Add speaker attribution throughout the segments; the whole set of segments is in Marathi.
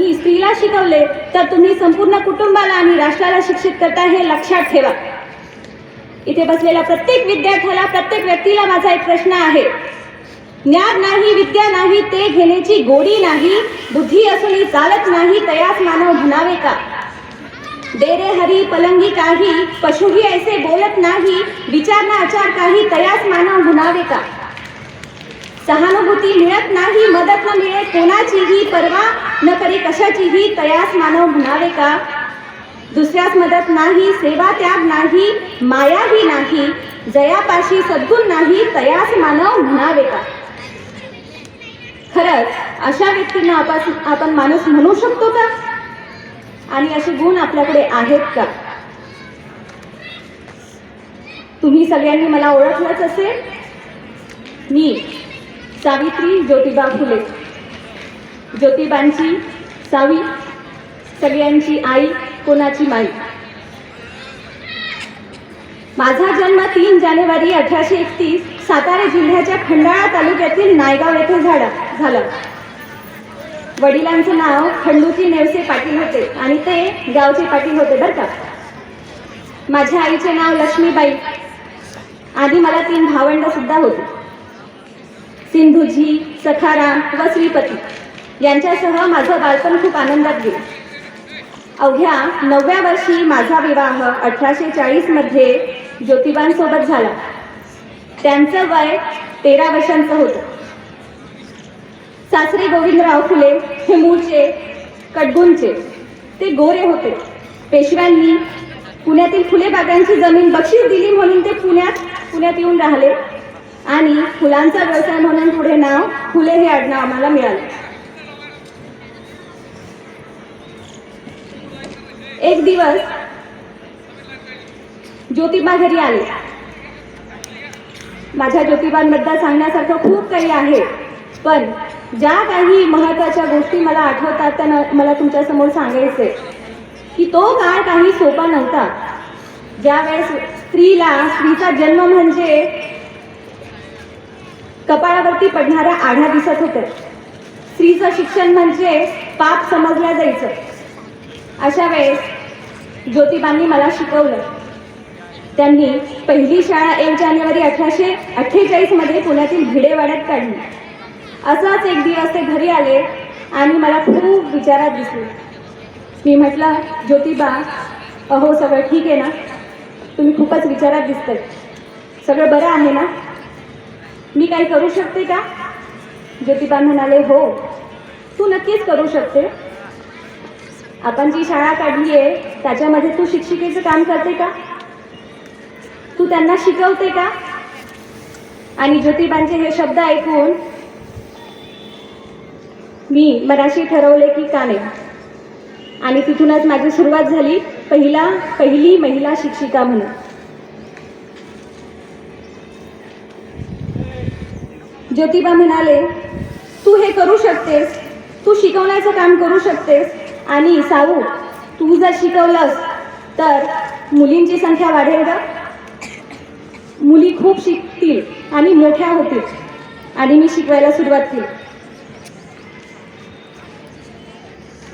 Speaker 1: ही स्त्रीला शिकवले तर तुम्ही संपूर्ण कुटुंबाला आणि राष्ट्राला शिक्षित करता हे लक्षात ठेवा. इथे बसलेल्या प्रत्येक विद्यार्थ्याला प्रत्येक व्यक्तीला माझा एक प्रश्न आहे. ज्ञान नाही विद्या नाही ते घेण्याची गोडी नाही बुद्धी असूनही चालत नाही तयास मानव म्हणावे का? डेरे हरी पलंगी काही पशुही ऐसे बोलत नाही विचारणा आचार काही तयास मानव म्हणावे का? सहानुभूती मिळत नाही मदत न मिळे कोणाचीही पर्वा न करे कशाचीही तयास मानव म्हणावे का? दुसऱ्यास मदत नाही सेवा त्याग नाही मायाही नाही जयापाशी सद्गुण नाही तयास मानव म्हणावे का? खरंच अशा व्यक्तींना आपण आपण माणूस म्हणू शकतो का? आणि असे गुण आपल्याकडे आहेत का? तुम्ही सगळ्यांनी मला ओळखलंच असेल. मी सावित्री ज्योतिबा फुले. ज्योतिबांची सावी सगळ्यांची आई कोणाची माई. माझा जन्म तीन जानेवारी अठराशे एकतीस सातारा जिल्ह्याच्या खंडाळा तालुक्यातील नायगाव येथे झाला झालं. वडिलांचं नाव खंडूजी नेवसे पाटील होते आणि ते गावचे पाटील होते बरं का? माझ्या आईचे नाव लक्ष्मीबाई आधी मला तीन भावंड सुद्धा होती. सिंधुजी सखाराम व श्रीपती यांच्यासह माझं बालपण खूप आनंदात गेलं. अवघ्या नवव्या वर्षी माझा विवाह अठराशे चाळीसमध्ये ज्योतिबांसोबत झाला. त्यांचं वय तेरा वर्षांचं होतं. सासरे गोविंदराव फुले हे मूळचे कडगुंचे ते गोरे होते. पेशव्यांनी पुण्यातील फुले बागांची जमीन बक्षीस दिली म्हणून ते पुण्यात पुण्यात येऊन राहिले. आणि फुलांचा व्यवसाय म्हणून पुढे नाव फुले हे आडनाव आम्हाला मिळालं. एक दिवस ज्योतिबा घरी आले. माझ्या ज्योतिबांबद्दल सांगण्यासारखं खूप काही आहे पण ज्या काही महत्त्वाच्या गोष्टी मला आठवतात त्या मला तुमच्यासमोर सांगायचे की तो काळ काही सोपा नव्हता. ज्यावेळेस स्त्रीला स्त्रीचा जन्म म्हणजे कपाळावरती पडणारा आढा दिसत होत्या स्त्रीचं शिक्षण म्हणजे पाप समजल्या जायचं. अशा वेळेस ज्योतिबांनी मला शिकवलं. त्यांनी पहिली शाळा एक जानेवारी अठराशे अठ्ठेचाळीसमध्ये पुण्यातील भिडेवाड्यात काढली. असाच एक दिवस ते घरी आले आणि मला खूप विचारात दिसले. मी म्हटलं ज्योतिबा अहो सगळं ठीक आहे ना? तुम्ही खूपच विचारात दिसतंय. सगळं बरं आहे ना? मी काही करू शकते का? ज्योतिबा म्हणाले हो. तू नक्कीच करू शकते. आपण जी शाळा काढली आहे त्याच्यामध्ये तू शिक्षिकेचं काम करते का? तू त्यांना शिकवते का? आणि ज्योतिबांचे हे शब्द ऐकून मी मराशी ठरवले की का नाही. आणि तिथूनच माझी सुरुवात झाली पहिला पहिली महिला शिक्षिका म्हणून. ज्योतिबा म्हणाले तू हे करू शकतेस. तू शिकवण्याचं काम करू शकतेस. आणि साऊ तू जर शिकवलंस तर मुलींची संख्या वाढेल का मुली खूप शिकतील आणि मोठ्या होतील. आणि मी शिकवायला सुरुवात केली.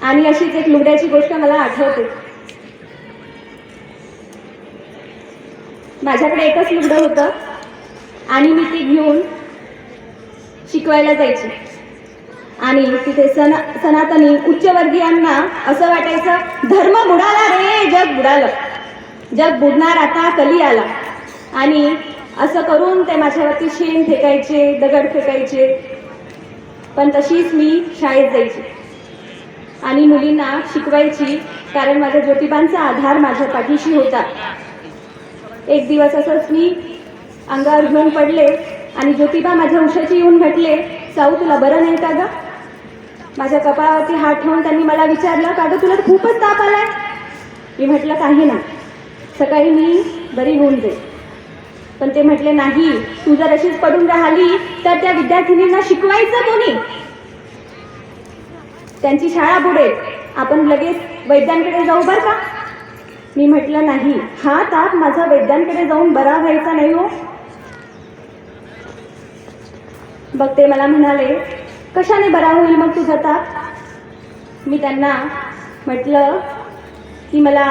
Speaker 1: आणि अशीच एक लुगड्याची गोष्ट मला आठवते. माझ्याकडे एकच लुगडं होतं. आणि मी ती घेऊन शिकवायला जायची. आणि तिथे सना सनातनी उच्चवर्गीयांना असं वाटायचं धर्म बुडाला रे जग बुडालं. जग बुडणार आता कली आला? आणि असं करून ते माझ्यावरती शेण फेकायचे दगड फेकायचे. पण तशीच मी शाळेत जायची. आणि मुलींना शिकवायची कारण माझ्या ज्योतिबांचा आधार माझ्या पाठीशी होता. एक दिवस असंच मी अंगावर घेऊन पडले. आणि ज्योतिबा माझ्या उशाची येऊन म्हटले साऊ तुला बरं नाही का ग? माझ्या कपाळावरती हात ठेवून त्यांनी मला विचारलं का ग तुला खूपच ताप आलाय? मी म्हटलं काही ना सकाळी मी बरी होऊन जाईल पण ते म्हटले नाही तू जर अशीच पडून राहिली तर त्या विद्यार्थिनींना शिकवायचं कोणी? त्यांची शाळा बुडेल. आपण लगेच वैद्यांकडे जाऊ बरं का? मी म्हटलं नाही हा ताप माझा वैद्यांकडे जाऊन बरा व्हायचा नाही हो. मग ते मला म्हणाले कशाने बरा होईल मग तुझा ताप? मी त्यांना म्हटलं की मला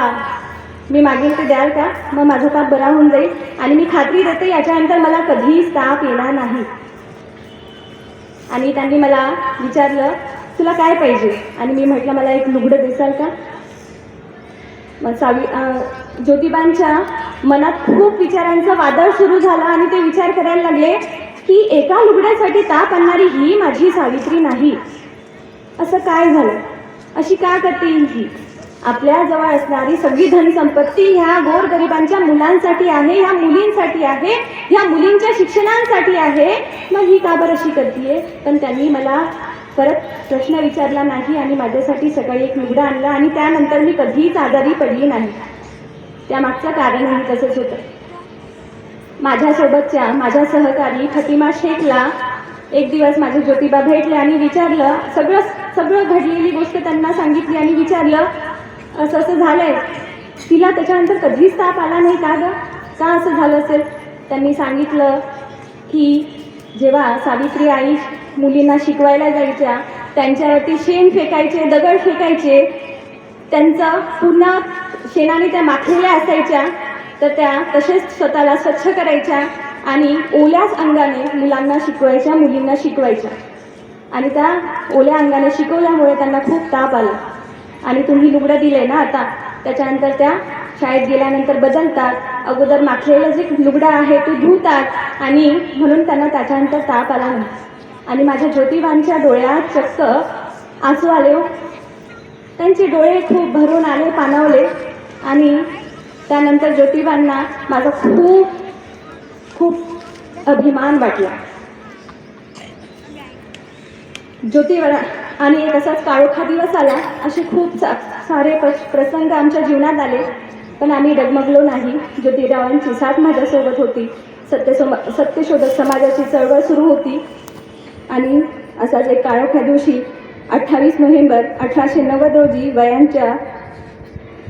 Speaker 1: मी मागेल ते द्याल का? मग माझा ताप बरा होऊन जाईल आणि मी खात्री देते याच्यानंतर मला कधीच ताप येणार नाही. आणि त्यांनी मला विचारलं तुला काय पाहिजे? आणि मी म्हटलं मला एक लुगडं दिसाल का? मग सावी ज्योतिबांच्या मनात खूप विचारांचं वादळ सुरू झालं आणि ते विचार करायला लागले की एका लुगड्यासाठी ताप आणणारी ही माझी सावित्री नाही. असं काय झालं? अशी का करते ही? आपल्या जवळ असणारी सगळी धनसंपत्ती ह्या गोरगरिबांच्या मुलांसाठी आहे ह्या मुलींसाठी आहे ह्या मुलींच्या शिक्षणांसाठी आहे. मग ही का बरं अशी करते पण त्यांनी मला परत प्रश्न विचारला नाही आणि माझ्यासाठी सकाळी एक लुगडं आणलं आणि त्यानंतर मी कधीच आजारी पडली नाही. त्यामागचं कारणही तसंच होतं. माझ्यासोबतच्या माझ्या सहकारी फतिमा शेखला एक दिवस माझे ज्योतिबा भेटले आणि विचारलं सगळं सगळं घडलेली गोष्ट त्यांना सांगितली आणि विचारलं असं असं झालंय. तिला त्याच्यानंतर कधीच ताप आला नाही का गं? का असं झालं असेल? त्यांनी सांगितलं की जेव्हा सावित्री आई मुलींना शिकवायला जायच्या त्यांच्यावरती शेण फेकायचे दगड फेकायचे त्यांचं पुन्हा शेणाने त्या माखलेल्या असायच्या तर त्या तसेच स्वतःला स्वच्छ करायच्या आणि ओल्याच अंगाने मुलांना शिकवायच्या मुलींना शिकवायच्या. आणि त्या ओल्या अंगाने शिकवल्यामुळे त्यांना खूप ताप आला. आणि तुम्ही लुगडं दिले ना आता त्याच्यानंतर त्या शाळेत गेल्यानंतर बदलतात. अगोदर माखलेलं जे लुगडं आहे ते धुतात आणि म्हणून त्यांना त्याच्यानंतर ताप आला नाही. आणि माझ्या ज्योतिबांच्या डोळ्यात चक्क आसू आले हो. त्यांचे डोळे खूप भरून आले पाणावले आणि त्यानंतर ज्योतिबांना माझा खूप खूप अभिमान वाटला. ज्योतिबा आणि एक असाच काळोखा दिवस आला असे खूप सा सारे प्र प्रसंग आमच्या जीवनात आले. पण आम्ही डगमगलो नाही. ज्योतिरावांची साथ माझ्यासोबत होती. सत्यसम सत्यशोधक समाजाची चळवळ सुरू होती. आणि असाच एक काळोख्या दिवशी अठ्ठावीस नोव्हेंबर अठराशे नव्वद रोजी वयांच्या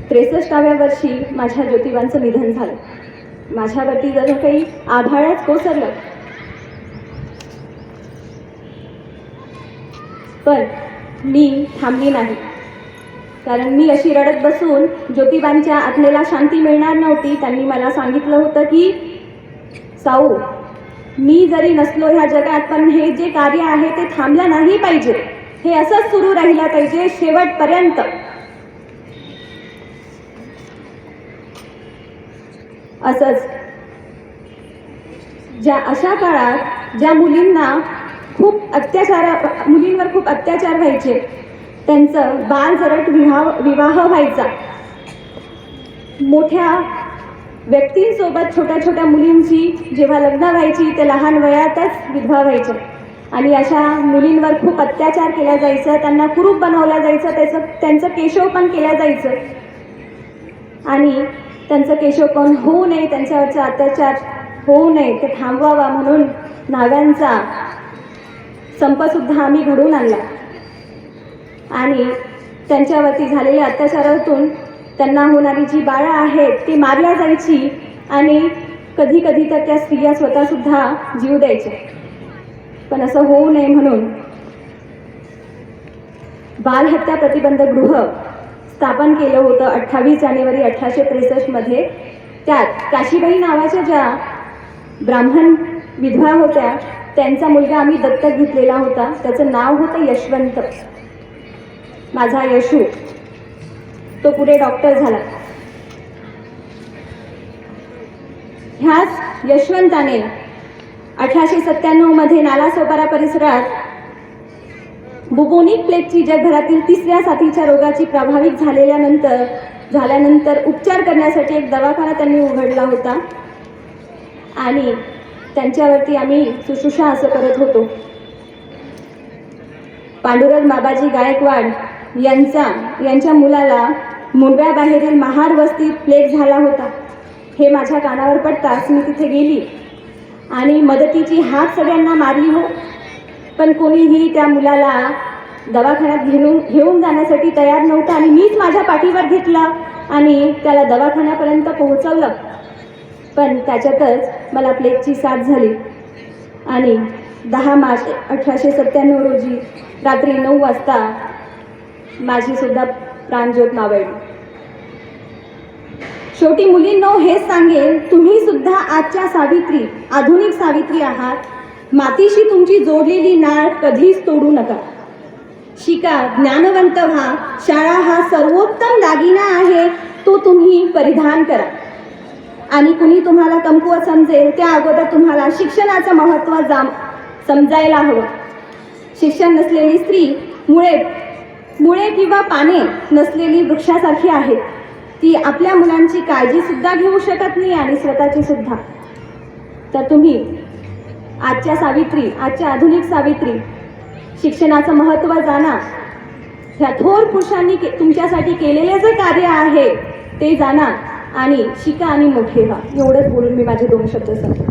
Speaker 1: त्रेसष्टाव्या वर्षी माझ्या ज्योतिबांचं निधन झालं. माझ्यावरती जर काही आभाळच कोसरलं पण मी थांबली नाही. कारण मी अशी रडत बसून ज्योतिबांच्या आत्मेला शांती मिळणार नव्हती त्यांनी मला सांगितलं होतं की साऊ मी जरी नसलो ह्या जगात पण हे जे कार्य आहे ते थांबलं नाही पाहिजे. हे असंच सुरू राहिलं पाहिजे शेवटपर्यंत. असंच. ज्या अशा काळात ज्या मुलींना खूप अत्याचार मुलींवर खूप अत्याचार व्हायचे त्यांचं बाल जरट विवाह विवाह व्हायचा. मोठ्या व्यक्तींसोबत छोट्या छोट्या मुलींची जेव्हा लग्न व्हायची ते लहान वयातच विधवा व्हायचे. आणि अशा मुलींवर खूप अत्याचार केला जायचं त्यांना कुरूप बनवलं जायचं त्याचं त्यांचं केशव पण केलं जायचं. आणि त्यांचं केशवपण होऊ नये त्यांच्यावरचा अत्याचार होऊ नये ते थांबवावा म्हणून नाव्यांचा संपसुद्धा आम्ही घडवून आणला. आणि त्यांच्यावरती झालेल्या अत्याचारातून त्यांना होणारी जी बाळं आहेत ती मारल्या जायची आणि कधी कधी तर त्या स्त्रिया स्वतःसुद्धा जीव द्यायच्या. पण असं होऊ नये म्हणून बालहत्या प्रतिबंध गृह स्थापन केलं होतं अठ्ठावीस जानेवारी अठराशे त्रेसष्टमध्ये त्यात काशीबाई नावाच्या ज्या ब्राह्मण विधवा होत्या त्यांचा मुलगा आम्ही दत्तक घेतलेला होता. त्याचं नाव होतं यशवंत. माझा यशू. तो पुढे डॉक्टर झाला. ह्याच यशवंताने अठराशे सत्त्याण्णवमध्ये नालासोपारा परिसरात बुबोनिक प्लेगची जगभरातील तिसऱ्या साथीच्या रोगाची प्रभावित झालेल्यानंतर झाल्यानंतर उपचार करण्यासाठी एक दवाखाना त्यांनी उघडला होता. आणि त्यांच्यावरती आम्ही सुश्रुषा असं करत होतो. पांडुरंग बाबाजी गायकवाड यांचा यांच्या मुलाला मुंब्याबाहेरील महार वस्तीत प्लेग झाला होता. हे माझ्या कानावर पडताच मी तिथे गेली. आणि मदतीची हात सगळ्यांना मारली हो पण कोणीही त्या मुलाला दवाखान्यात घेऊन घेऊन जाण्यासाठी तयार नव्हतं आणि मीच माझ्या पाठीवर घेतलं आणि त्याला दवाखान्यापर्यंत पोहोचवलं. पण त्याच्यातच मला प्लेगची साथ झाली. आणि दहा मार्च अठराशे सत्त्याण्णव रोजी रात्री नऊ वाजता माझीसुद्धा प्राणज्योत मावळली. शेवटी मुलींनो हेच सांगेन तुम्हीसुद्धा आजच्या सावित्री आधुनिक सावित्री आहात. मातीशी तुमची जोडलेली नाळ कधीच तोडू नका. शिका ज्ञानवंत व्हा. शाळा हा सर्वोत्तम दागिना आहे तो तुम्ही परिधान करा. आणि कुणी तुम्हाला कमकुवत समजेल त्या अगोदर तुम्हाला शिक्षणाचं महत्त्व जाम समजायला हवं. शिक्षण नसलेली स्त्री मुळे मुळे किंवा पाने नसलेली वृक्षासारखी आहे ती आपल्या मुलांची काळजीसुद्धा घेऊ शकत नाही आणि स्वतःची सुद्धा तर तुम्ही आजच्या सावित्री आजच्या आधुनिक सावित्री शिक्षणाचं महत्त्व जाणा. ह्या थोर पुरुषांनी के तुमच्यासाठी केलेले जे कार्य आहे ते जाणा आणि शिका आणि मोठे व्हा. एवढंच बोलून मी माझे दोन शब्द सांगतो